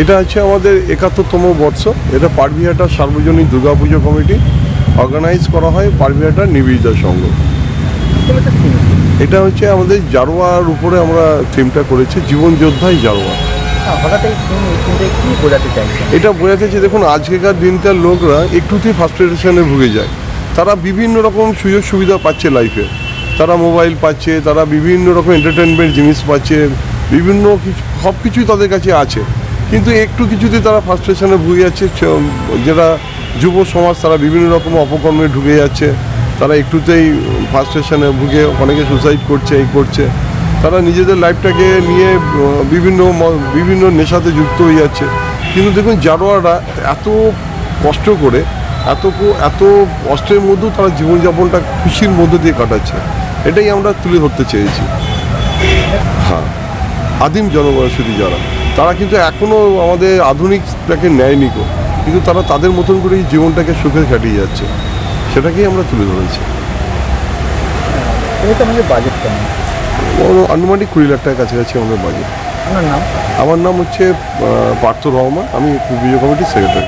এটা হচ্ছে আমাদের একাত্তরতম বর্ষ। এটা পারবিহাটা সার্বজনীন দুর্গাপুজো কমিটি অর্গানাইজ করা হয় পারবিহাটা নিবেদিতা সংঘ। এটা হচ্ছে আমাদের জারোয়ার উপরে আমরা থিমটা করেছি জীবন যোদ্ধাই জারোয়া এটা বোঝাতে চাই দেখুন আজকেকার দিনকার লোকরা একটুতেই ফার্স্ট্রেশনে ভুগে যায়। তারা বিভিন্ন রকম সুযোগ সুবিধা পাচ্ছে লাইফে তারা মোবাইল পাচ্ছে তারা বিভিন্ন রকম এন্টারটেনমেন্ট জিনিস পাচ্ছে বিভিন্ন সব কিছুই তাদের কাছে আছে। কিন্তু একটু কিছুতে তারা ফার্স্ট্রেশনে ভুগে যাচ্ছে। যারা যুব সমাজ, তারা বিভিন্ন রকম অপকর্মে ঢুকে যাচ্ছে। তারা একটুতেই ফার্স্ট্রেশনে ভুগে, অনেকে সুসাইড করছে, এই করছে। তারা নিজেদের লাইফটাকে নিয়ে, বিভিন্ন বিভিন্ন নেশাতে যুক্ত হয়ে যাচ্ছে। কিন্তু দেখুন জারোয়ারা এত কষ্ট করে, এত এত কষ্টের মধ্যেও তারা জীবনযাপনটা খুশির মধ্যে দিয়ে কাটাচ্ছে। এটাই আমরা তুলে ধরতে চেয়েছি। হ্যাঁ। আদিম জনবসতি যারা তারা কিন্তু এখনও আমাদের আধুনিকটাকে নেয়নি কো কিন্তু তারা তাদের মতন করেই জীবনটাকে সুখে কাটিয়ে যাচ্ছে। সেটাকেই আমরা তুলে ধরেছি। বাজেট আনুমানিক কুড়ি লাখ টাকার কাছাকাছি আমাদের বাজেট আমার নাম হচ্ছে পার্থ রহমান আমি বিজয় কমিটির সেক্রেটারি